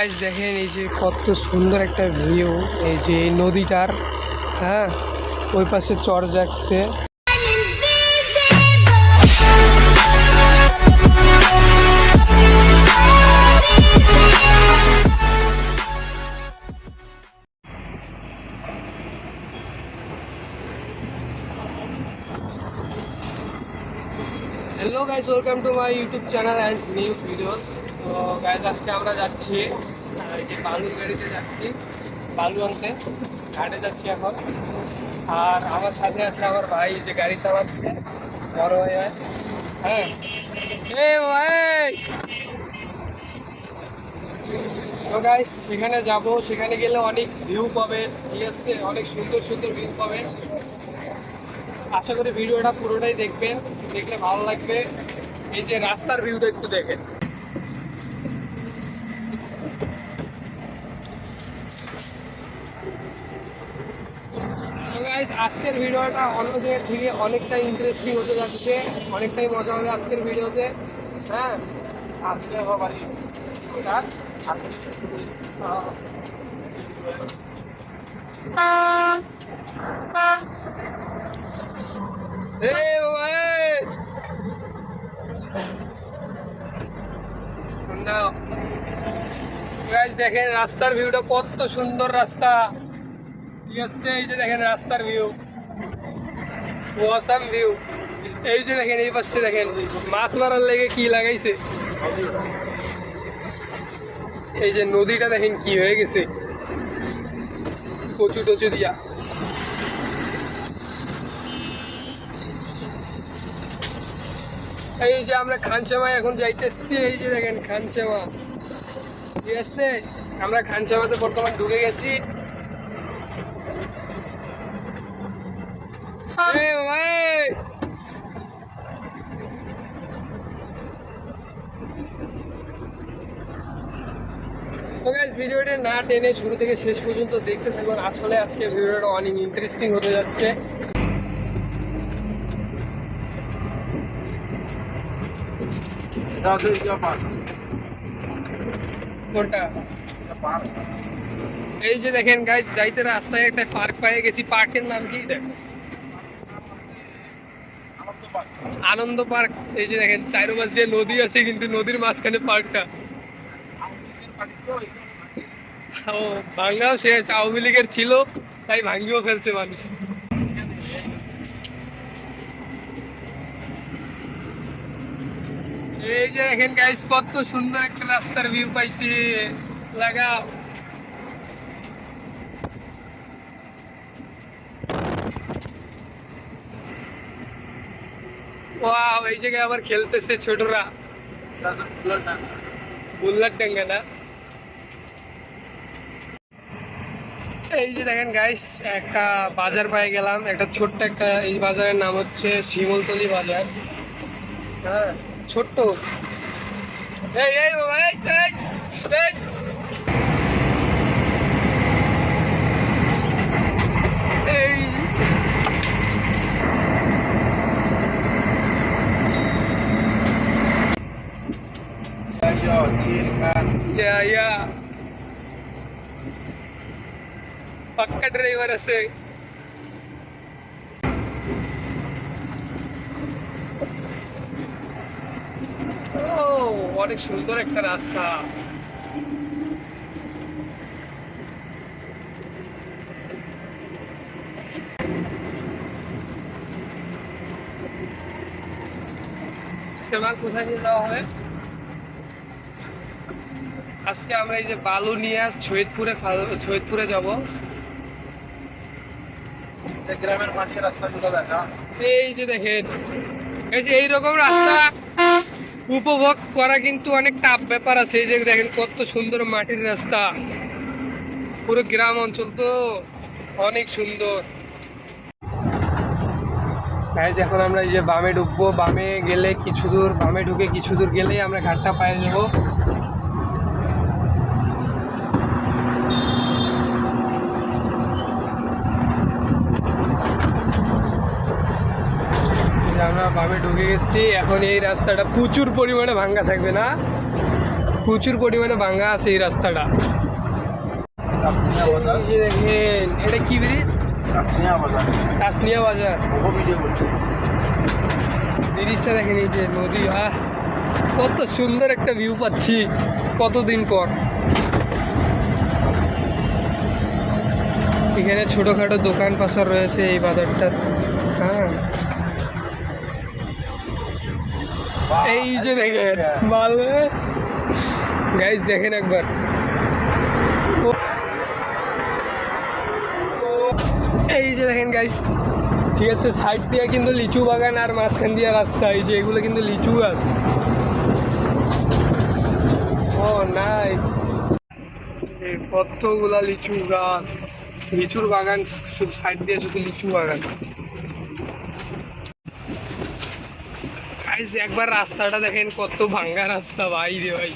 Guys দেখেন এই যে কত সুন্দর একটা ভিউ এই যে এই নদীটার হ্যাঁ? ওই পাশে চর যাচ্ছে। Hello guys welcome to my YouTube channel and new videos তো গাইজ আজকে আমরা যাচ্ছি এই যে বালুর গাড়িতে যাচ্ছি, বালু আনতে। ঘাটে যাচ্ছি এখন। আর আমার সাথে আছে আমার ভাই, যে গাড়ি চালাচ্ছে, বড় ভাই হয়। এ ভাই! তো সেখানে যাব। সেখানে গেলে অনেক ভিউ পাবে, ঠিক আছে? অনেক সুন্দর সুন্দর ভিউ পাবে। আশা করি ভিডিওটা পুরোটাই দেখবেন। দেখলে ভালো লাগবে। এই যে রাস্তার ভিউটা একটু দেখেন। আজকের ভিডিওটা অন্যদের থেকে অনেকটাই ইন্টারেস্টিং হতে যাচ্ছে অনেকটাই মজা হবে আজকের ভিডিওতে হ্যাঁ দেখেন রাস্তার ভিউটা কত সুন্দর রাস্তা এই যে দেখেন রাস্তার ভিউ ভিউ এই যে দেখেন, এই দেখেন, মাছ মারার লেগে কি লাগাইছে? এই যে নদীটা দেখেন কি হয়ে গেছে। কচু টচু দিয়া। এই যে আমরা খানসামা এখন যাইতেছি, এই যে দেখেন খানসামা। ঠিক আছে, আমরা খানসামাতে বর্তমান ঢুকে গেছি! তো গাইজ ভিডিওটা না টেনে শুরু থেকে শেষ পর্যন্ত দেখতে থাকুন। আসলে আজকে ভিডিওটা অনেক ইন্টারেস্টিং হতে যাচ্ছে। কোনটা? এই যে দেখেন গাইজ যাইতে রাস্তায় একটা পার্ক পেয়ে গেছি। পার্কের নাম কি? দেখো। আনন্দ পার্ক এই যে দেখেন চারোপাশ দিয়ে নদী আছে, কিন্তু নদীর মাঝখানে পার্কটা ও ভাঙ্গাও শেষ। আওয়ামী লীগের ছিল, তাই ভাঙ্গিও ফেলছে মানুষ। এই যে দেখেন গাইস কত সুন্দর একটা রাস্তার ভিউ পাইছি। লাগাও। এই জায়গায় আবার খেলতেছে ছোটরা। বুল্লার ডাঙ্গা না? এই যে দেখেন গাইস একটা বাজার পেয়ে গেলাম। একটা ছোট্ট একটা এই বাজারের নাম হচ্ছে শিমলতলি বাজার। হ্যাঁ ছোট্ট। এই এই বাবা এই या या पक्का ड्रायव्हर असे ও অনেক সুন্দর একটা রাস্তা সেমাল কোথায় নিয়ে যাওয়া হবে আজকে আমরা এই যে বালু নিয়ে আস সৈয়দপুরে সৈয়দপুরে যাব। গ্রামের মাটির রাস্তাগুলো দেখা। এই যে দেখেন এই যে এইরকম রাস্তা উপভোগ করা কিন্তু অনেক টাফ ব্যাপার আছে। এই যে দেখেন কত সুন্দর মাটির রাস্তা। পুরো গ্রাম অঞ্চল তো অনেক সুন্দর। গাইজ এখন আমরা এই যে বামে ঢুকবো। বামে গেলে কিছু দূর বামে ঢুকে কিছু দূর গেলেই আমরা ঘাটটা পায়ে যাব। বামে ঢুকে গেছি। এখন এই রাস্তাটা প্রচুর পরিমাণে ভাঙ্গা থাকবে না। প্রচুর পরিমাণে ভাঙ্গা আছে এই রাস্তাটা। দেখেন এটা কি ব্রিজ? কাসনিয়া বাজার। ব্রিজটা দেখেন এই যে নদী আহ কত সুন্দর একটা ভিউ পাচ্ছি কতদিন পর। এখানে ছোটোখাটো দোকান পাশার রয়েছে এই বাজারটা হ্যাঁ। এই যে দেখেন গাইজ দেখেন একবার। এই যে দেখেন গাইজ ঠিক আছে সাইড দিয়ে কিন্তু লিচু বাগান আর মাঝখান দিয়ে রাস্তা। এই যে এগুলো কিন্তু লিচু গাছ। ও নাইস এই কতগুলা লিচু গাছ। লিচুর বাগান, শুধু সাইড দিয়ে শুধু লিচু বাগান। গাইস একবার রাস্তাটা দেখেন, কত ভাঙ্গা রাস্তা, ভাই রে ভাই।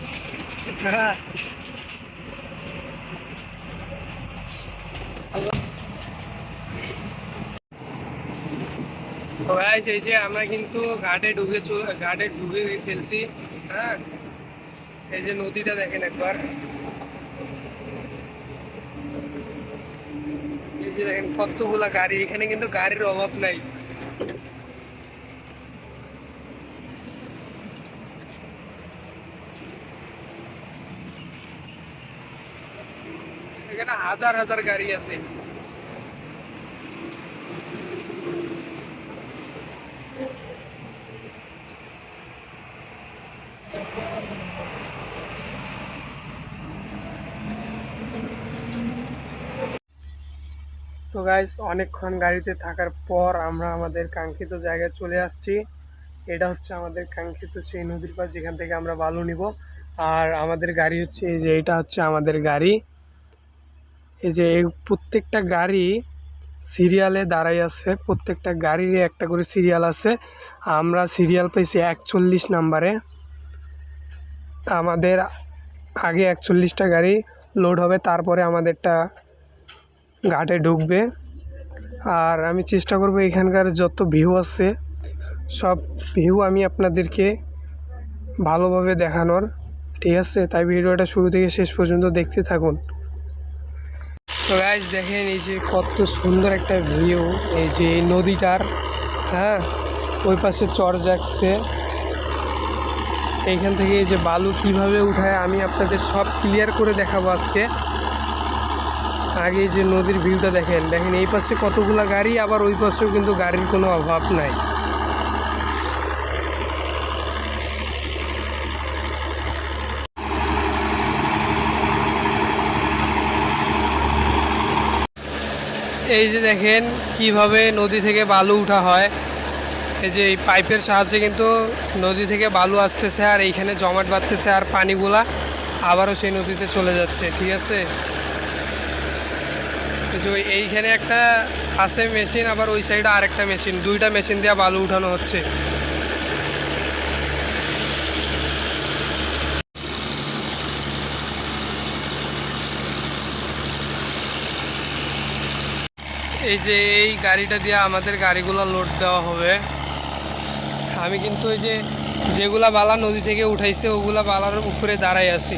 গাইস এই যে আমরা কিন্তু ঘাটে ঢুকে ঘাটে ঢুকে ফেলছি হ্যাঁ? এই যে নদীটা দেখেন একবার। এই যে দেখেন কতগুলা গাড়ি, এখানে কিন্তু গাড়ির অভাব নাই এখানে হাজার হাজার গাড়ি আছে। তো গাইস অনেকক্ষণ গাড়িতে থাকার পর আমরা আমাদের কাঙ্ক্ষিত জায়গায় চলে আসছি। এটা হচ্ছে আমাদের কাঙ্ক্ষিত সেই নদীর পার যেখান থেকে আমরা বালু নিব। আর আমাদের গাড়ি হচ্ছে এই যে, এটা হচ্ছে আমাদের গাড়ি। এই যে এই প্রত্যেকটা গাড়ি সিরিয়ালে দাঁড়াই আছে, প্রত্যেকটা গাড়িরই একটা করে সিরিয়াল আছে। আমরা সিরিয়াল পেয়েছি একচল্লিশ নাম্বারে। আমাদের আগে একচল্লিশটা গাড়ি লোড হবে, তারপরে আমাদেরটা ঘাটে ঢুকবে। আর আমি চেষ্টা করব এখানকার যত ভিউ আছে, সব ভিউ আমি আপনাদেরকে ভালোভাবে দেখানোর। ঠিক আছে? তাই ভিডিওটা শুরু থেকে শেষ পর্যন্ত দেখতে থাকুন। তো গাইজ দেখেন এই যে কত সুন্দর একটা ভিউ এই যে নদীটার হ্যাঁ? ওই পাশে চর যাচ্ছে। এইখান থেকে এই যে বালু কীভাবে উঠায়, আমি আপনাদের সব ক্লিয়ার করে দেখাবো আজকে। আগে যে নদীর ভিউটা দেখেন। দেখেন, এই পাশে কতগুলা গাড়ি, আবার ওই পাশেও কিন্তু গাড়ির কোনো অভাব নাই। এই যে দেখেন কীভাবে নদী থেকে বালু উঠা হয়। এই যে এই পাইপের সাহায্যে কিন্তু নদী থেকে বালু আসতেছে আর এইখানে জমাট বাঁধতেছে আর পানিগুলা আবারও সেই নদীতে চলে যাচ্ছে, ঠিক আছে? এইখানে একটা আছে মেশিন, আবার ওই সাইডে আরেকটা মেশিন, দুইটা মেশিন দিয়ে বালু উঠানো হচ্ছে। এই যে এই গাড়িটা দিয়ে আমাদের গাড়িগুলো লোড দেওয়া হবে। আমি কিন্তু এই যে যেগুলা বালা নদী থেকে উঠাইছে, ওগুলা বালার উপরে দাঁড়াই আছি।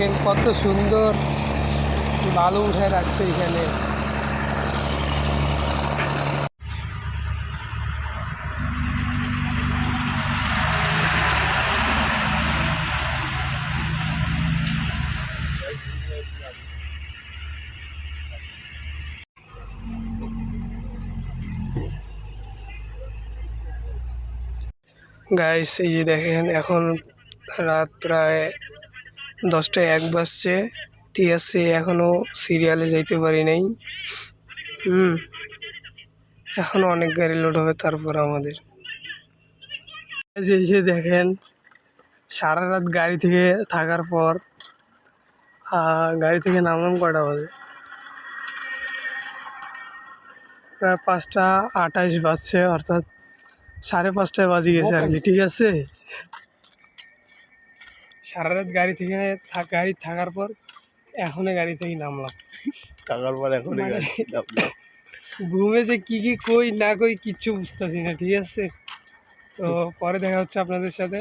দেখেন কত সুন্দর বালু উঠে রাখছে এখানে। গাইস এই যে দেখেন এখন রাত প্রায় দশটা এক বাজছে। ঠিক আছে এখনও সিরিয়ালে যাইতে পারি নাই। হুম। এখনও অনেক গাড়ি লোড হবে তারপর আমাদের। যে দেখেন সারা রাত গাড়ি থেকে থাকার পর গাড়ি থেকে নামলাম কটা বাজে? প্রায় পাঁচটা আঠাইশ বাজছে অর্থাৎ সাড়ে পাঁচটায় বাজে গেছে আর কি ঠিক আছে? সারা রাত গাড়ি থেকে গাড়ি থাকার পর এখনই গাড়ি থেকে নামলাম। থাকার পর এখন মানে- ঘুমে যে কি কি কই না কই কিচ্ছু বুঝতেছি না ঠিক আছে? তো পরে দেখা হচ্ছে আপনাদের সাথে।